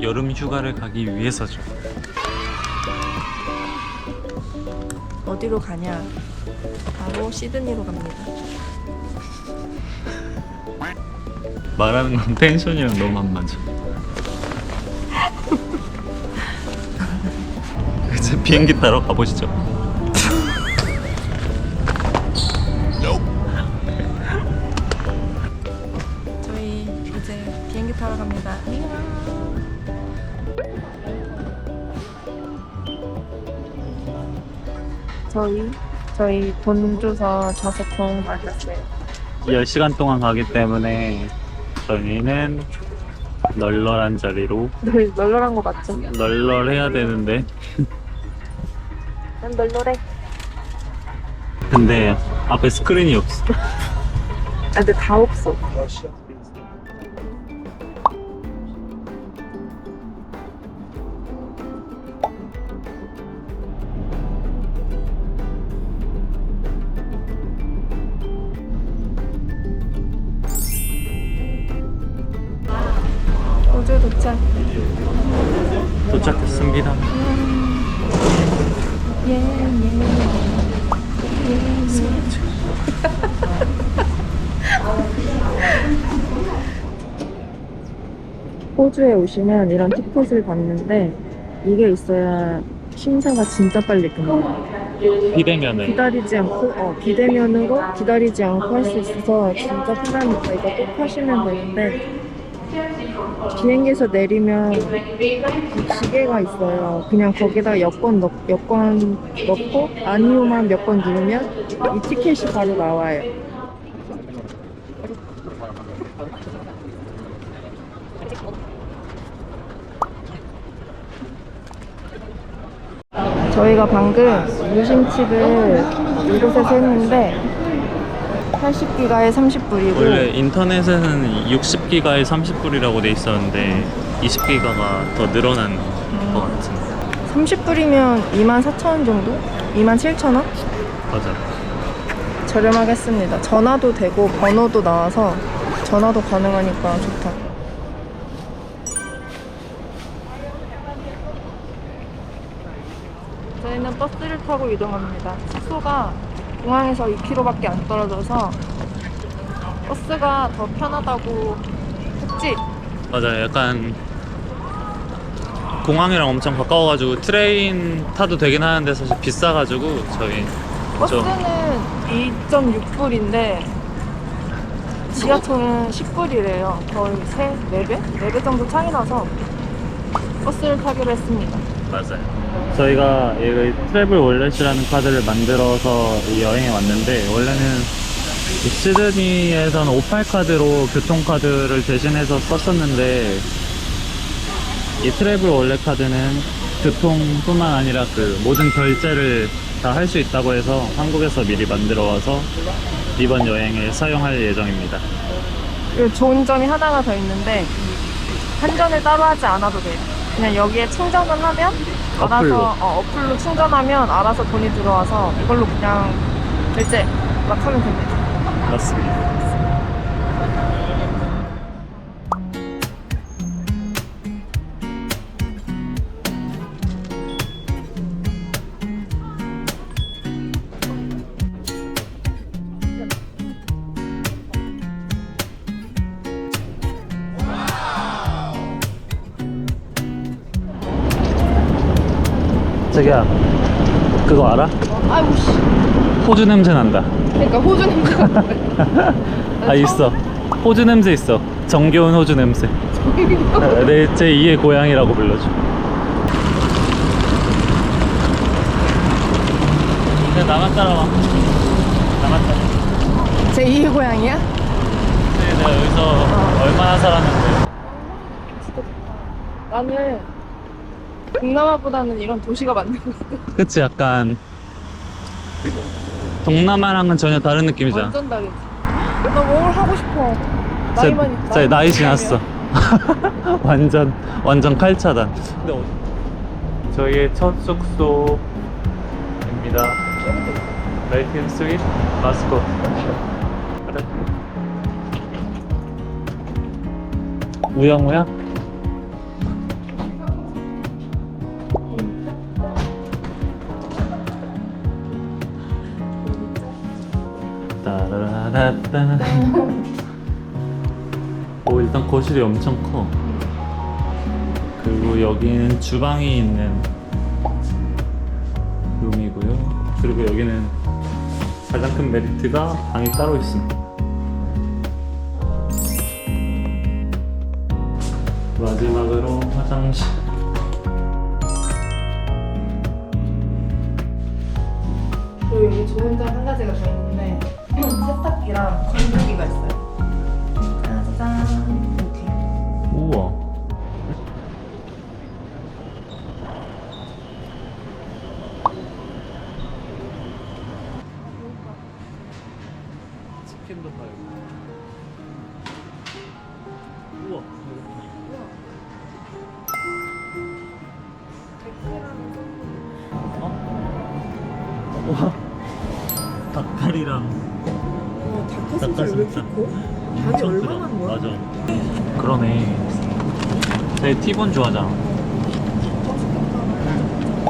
여름 휴가를 가기 위해서죠. 어디로 가냐? 바로 시드니로 갑니다. 말하는 건 텐션이랑 너무 안 맞아. 이제 비행기 타러 가보시죠. 저희 저희 돈 줘서 좌석통 맞았어요. 10시간 동안 가기 때문에 저희는 널널한 자리로 널 널널한 거 맞죠? 널널해야 되는데 난 널널해. 근데 앞에 스크린이 없어. 아 근데 다 없어. 호주에 오시면 이런 티켓을 받는데 이게 있어야 심사가 진짜 빨리 끝나요. 비대면을 기다리지 않고 어, 비대면으로 기다리지 않고 할 수 있어서 진짜 편하니까 이거 꼭 하시면 되는데 비행기에서 내리면 이 기계가 있어요. 그냥 거기다 여권 넣, 여권 넣고 아니오만 몇 번 누르면 이 티켓이 바로 나와요. 저희가 방금 유심칩을 이곳에서 했는데 80기가에 30불이고 원래 인터넷에는 60기가에 30불이라고 돼 있었는데 20기가가 더 늘어난 것 같은데 30불이면 24,000원 정도? 27,000원? 맞아 저렴하겠습니다. 전화도 되고 번호도 나와서 전화도 가능하니까 좋다. 저희는 버스를 타고 이동합니다. 숙소가 공항에서 2km밖에 안 떨어져서 버스가 더 편하다고 했지? 맞아 약간 공항이랑 엄청 가까워가지고 트레인 타도 되긴 하는데 사실 비싸가지고 저희 좀 버스는 2.6불인데 지하철은 10불이래요. 거의 3, 4배? 4배 정도 차이 나서 버스를 타기로 했습니다. 맞아요 저희가 이 트래블 월렛이라는 카드를 만들어서 이 여행에 왔는데 원래는 이 시드니에서는 58 카드로 교통카드를 대신해서 썼었는데 이 트래블 월렛 카드는 교통뿐만 아니라 그 모든 결제를 다 할 수 있다고 해서 한국에서 미리 만들어 와서 이번 여행에 사용할 예정입니다. 그리고 좋은 점이 하나가 더 있는데 환전을 따로 하지 않아도 돼요. 그냥 여기에 충전을 하면 알아서 어플로. 어, 어플로 충전하면 알아서 돈이 들어와서 이걸로 그냥 결제 막 하면 됩니다. 맞습니다. 자기야, 그거 알아? 아이고 씨. 호주 냄새 난다. 그러니까 호주 냄새. 아 있어 호주 냄새 있어 정겨운 호주 냄새 내제 2의 고향이라고 불러줘 네, 나만 따라와 나만 따라 제 2의 고향이야? 네, 내가 여기서 얼마나 살았는데 나는 동남아보다는 이런 도시가 맞는 것 같아. 그치 약간 동남아랑은 전혀 다른 느낌이잖아 완전 다르지. 나 뭘 하고 싶어. 나이만 있다. 진짜 나이 지났어 완전 완전 칼차다 근데 어- 저희의 첫 숙소입니다 라이팅 스윗 마스코. 우영우야? 따라라따. 오 일단 거실이 엄청 커. 그리고 여기는 주방이 있는 룸이고요. 그리고 여기는 가장 큰 메리트가 방이 따로 있습니다. 마지막으로 화장실. 그리고 여기 좋은 점한 가지가 더 있는 데 세탁기랑 건조기가 있어요. 짜잔 이렇게. 우와. 치킨도 팔고. 우와. 어? 우와. 닭다리랑 어, 닭가슴살 왜 이렇게. 커? 닭이 엄청 얼마나. 한 거야? 맞아. 그러네. 내 티본 좋아하잖아.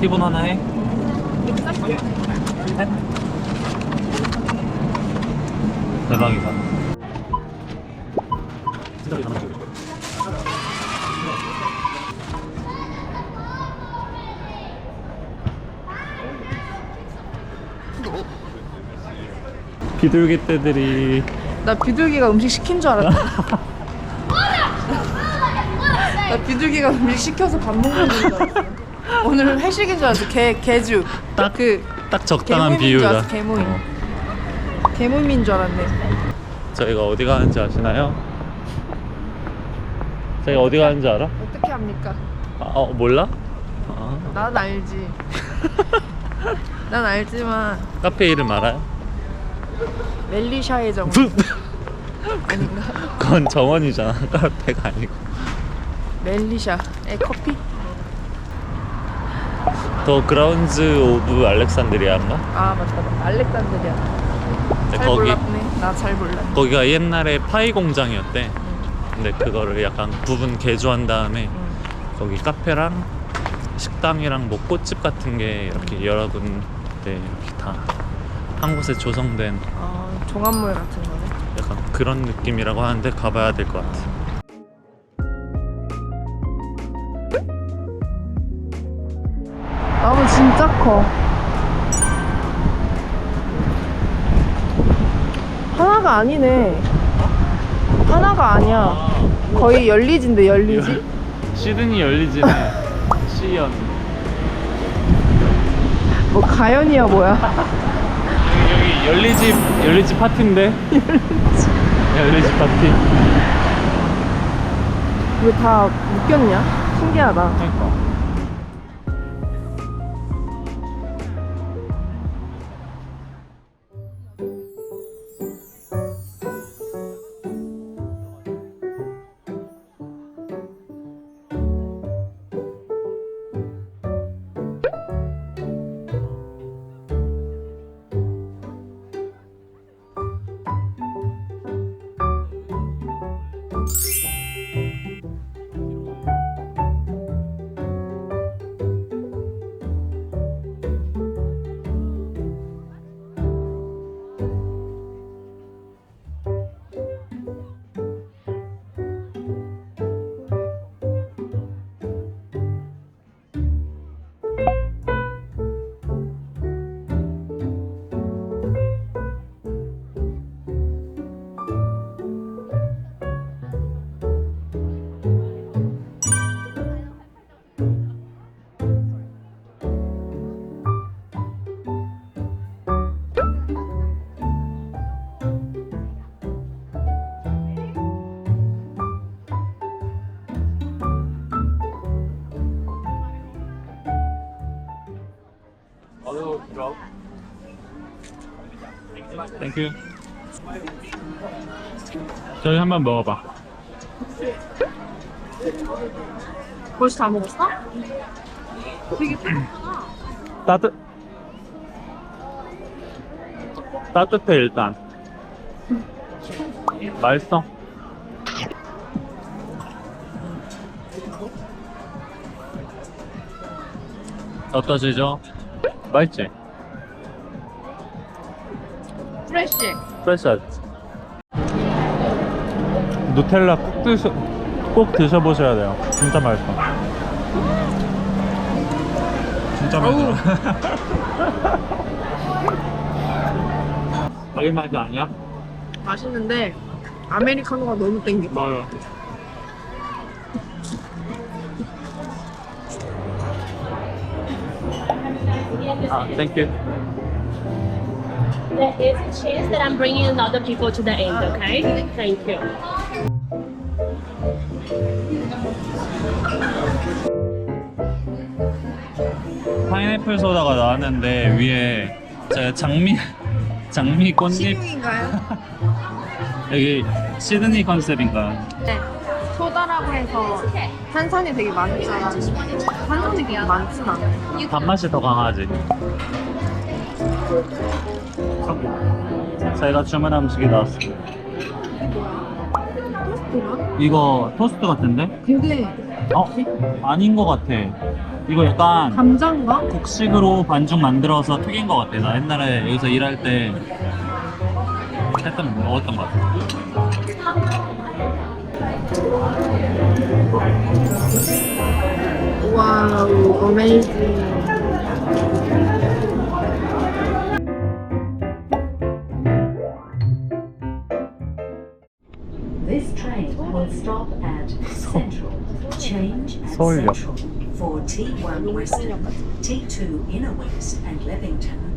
티본 하나 해? 대박이다. 비둘기 떼들이 나 비둘기가 음식 시킨 줄 알았다. 나 비둘기가 음식 시켜서 밥 먹는 줄 알았어. 오늘 회식인 줄 알았어. 개 개죽. 딱- 그 딱 적당한 개모임인 줄 비유다. 알았어, 개모임. 어. 개모임인 줄 알았네. 저희가 어디 가는지 아시나요? 저희가 어디 가는지 알아? 어떻게 합니까? 아, 어 몰라? 아, 난 알지. 난 알지만 카페 이름 알아요? 멜리샤의 정 아닌가? 그건 정원이잖아. 카페가 아니고. 멜리샤의 커피? 더 그라운즈 오브 알렉산드리아인가? 아 맞다 맞다. 알렉산드리아. 네, 잘 거기 몰랐네. 나 잘 몰랐네. 거기가 옛날에 파이 공장이었대. 근데 그거를 약간 부분 개조한 다음에 응. 거기 카페랑 식당이랑 뭐 꽃집 같은 게 이렇게 여러 군데 이렇게 다 한 곳에 조성된 아 종합물 같은 거네. 약간 그런 느낌이라고 하는데 가봐야 될 것 같아. 나무 진짜 커. 하나가 아니네. 하나가 아니야. 거의 열리지인데 열리지? 시드니 열리지네. 시연. 뭐 가연이야 뭐야? 열리집 열리집 파티인데. 열리집 파티. 왜 다 묶였냐? 신기하다. 그러니까. 땡큐 저기 한 번 먹어봐 벌써 다 먹었어? 되게 뜨겁구나 따뜻 따뜻해 일단 맛있어 어떠시죠? 맛있지? 프레쉬. 프레시하지? 누텔라 꼭, 드셔, 꼭 드셔보셔야 돼요. 진짜 맛있어. 진짜 맛있어. 자기 맛이 아니야? 맛있는데 아메리카노가 너무 땡겨. 맞아. 아, 땡큐. There is a chance that I'm bringing other people to the end, okay? Thank you. 파인애플 소다가 나왔는데 위에 제가 장미 장미 꽃잎 식용인가요? 여기 시드니 컨셉인가? 네. 소다라고 해서 탄산이 되게 많잖아. 탄산이 되게 많진 않아. 단맛이 더 강하지. 저희가 주문한 음식이 나왔어요. 토스트가? 이거 토스트 같은데? 근데 어? 아닌 것 같아. 이거 약간 감자인가? 곡식으로 반죽 만들어서 튀긴 것 같아. 나 옛날에 여기서 일할 때 했던 먹었던 것 같아. 와우, 어메이징. Central. Change at Central. For T1 Western, T2 Inner West and Levington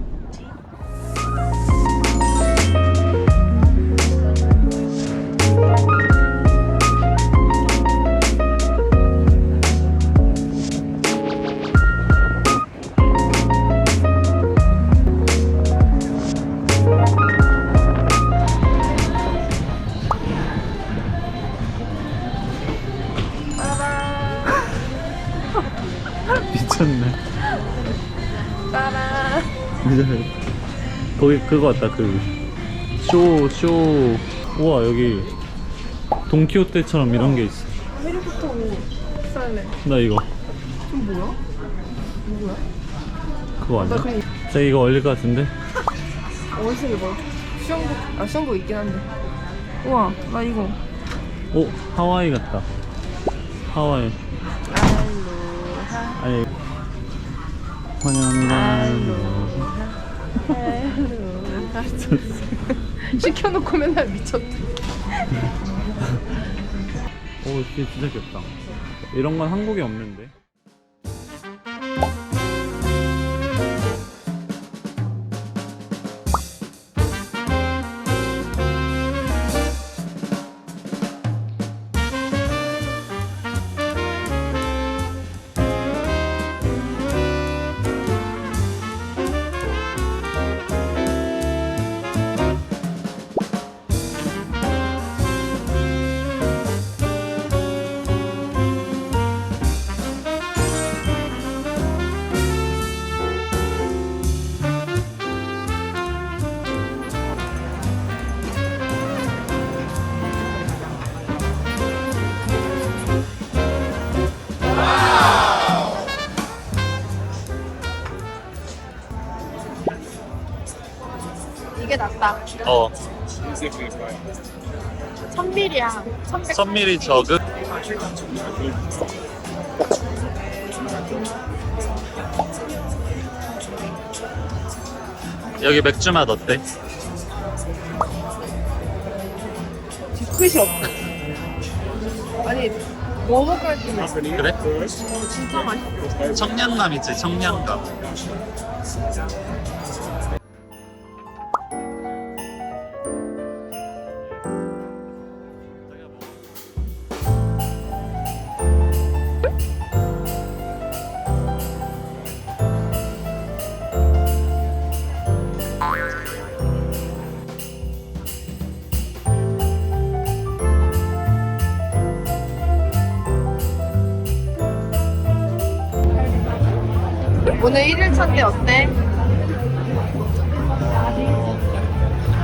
거기 그거 같다 그 쇼, 쇼. 우와 여기 돈키호테처럼 이런 게 있어. 해리포터 옷 살래. 나 이거 좀 뭐야? 누구야? 그거 아니야? 나 그냥 저 이거 어울릴 것 같은데? 어디서 입어? 수영복, 아 수영복 있긴 한데. 우와, 나 이거. 오 하와이 같다. 하와이. 알로하, 아니 환영합니다. 알로하. 시켜놓고 맨날 미쳤대. 오 진짜 귀엽다. 이런 건 한국에 없는데. 이게 낫다. 어 1000밀이야. 300. 1000ml 저그. 여기 맥주 맛 어때? 뒤끝이 없어. 아니, 뭐 먹을 때 그래? 진짜 맛있어. 청량감 있지 청량감. 오늘 1일차인데 어때?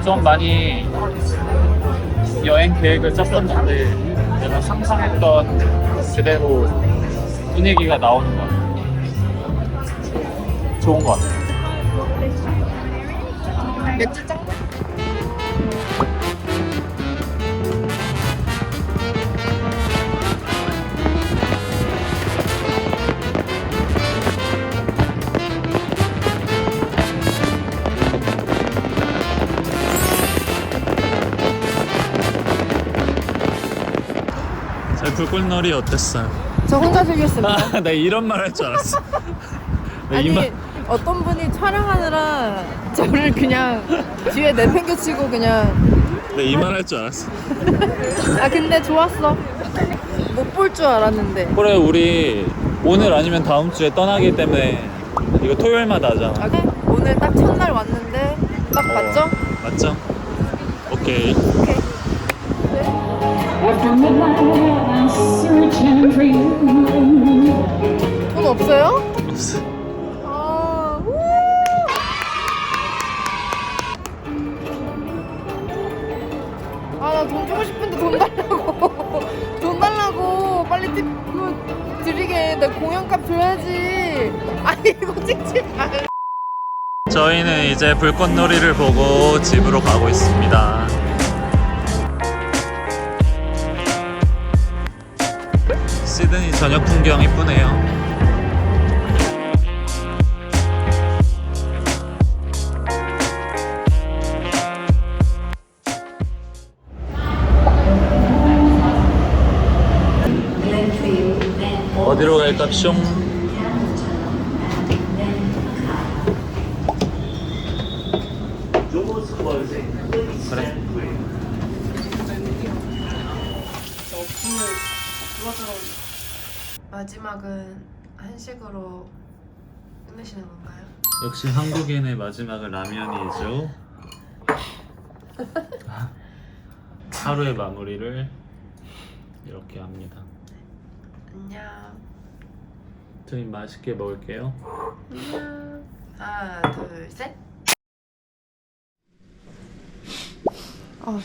좀 많이 여행 계획을 짰었는데 내가 상상했던 그대로 분위기가 나오는 것 같아. 좋은 것 같아. 맥주 짱 제 불꽃놀이 어땠어요? 저 혼자 즐겼습니다. 아, 나 이런 말 할 줄 알았어. 나 아니 이만 어떤 분이 촬영하느라 저를 그냥 뒤에 내팽개치고 그냥 나이말 할줄 알았어. 아 근데 좋았어. 못 볼 줄 알았는데. 그래 우리 오늘 아니면 다음 주에 떠나기 때문에 이거 토요일마다 하잖아. 아, 오늘 딱 첫날 왔는데 딱 어, 맞죠? 맞죠? 오케이. 돈 없어요? 없어. 아, 우! 아, 나 돈 주고 싶은데 돈 달라고. 돈 달라고. 빨리 팁 그, 드리게. 내 공연값 줘야지. 아니, 이거 찍지 마. 저희는 이제 불꽃놀이를 보고 집으로 가고 있습니다. 시드니 저녁 풍경 이쁘네요. 어디로 갈까, 숑? 한식으로 끝내시는 건가요? 역시 한국인의 마지막은 라면이죠. 하루의 마무리를 이렇게 합니다. 안녕. 저희 맛있게 먹을게요. 안녕. 하나, 둘, 셋. 아,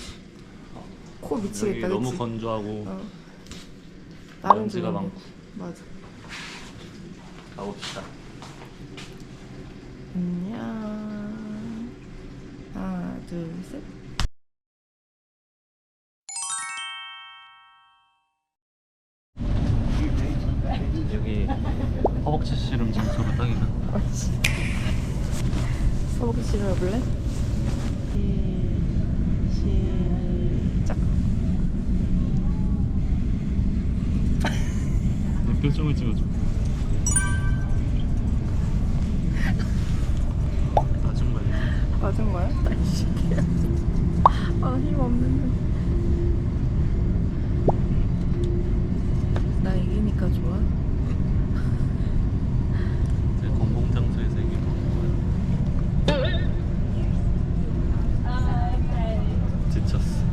코 여기 미치겠다. 너무 그치? 건조하고 어. 나름 먼지가 좋은데. 많고 맞아. 가봅시다. 안녕. 하나, 둘, 셋. 여기 허벅지 씨름 장소로 딱이다. 서보기 싫어 볼래? 시작. 내 표정을 찍어줘. 거야? 아, 힘 없는데. 나 이기니까 좋아? 제 공공 장소에서 얘기 보는 거야. 지쳤어.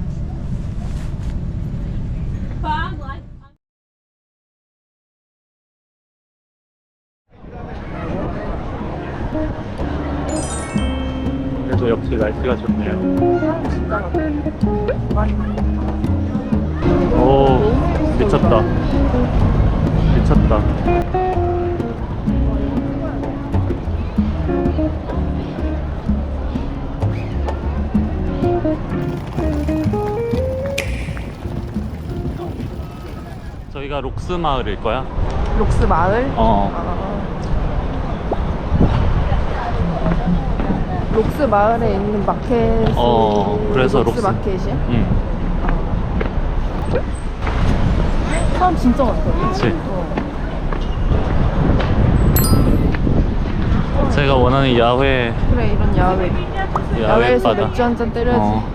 그래도 역시 날씨가 좋네요. 오, 미쳤다. 미쳤다. 저희가 록스 마을일 거야. 록스 마을? 어. 아. 록스 마을에 있는 마켓. 어, 그래서 록스. 마켓이야? 응. 사람 진짜 많다. 그치. 어. 제가 원하는 야외 그래 이런 야외. 야외 야외에서 바다. 맥주 한 잔 때려야지. 어.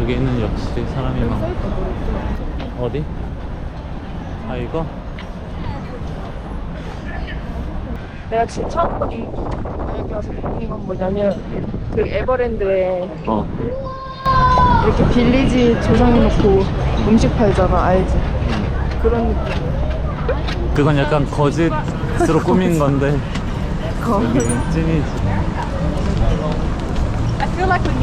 여기는 역시 사람이 많고. 어디? 아 이거? 내가 지금 처음 여기 와서 느낀 건 뭐냐면 그 에버랜드에 어. 이렇게 빌리지 조성해놓고 음식 팔잖아 알지? 그런 느낌. 그건 약간 거짓으로 꾸민 건데 거. 여기는 찐이지. I feel like when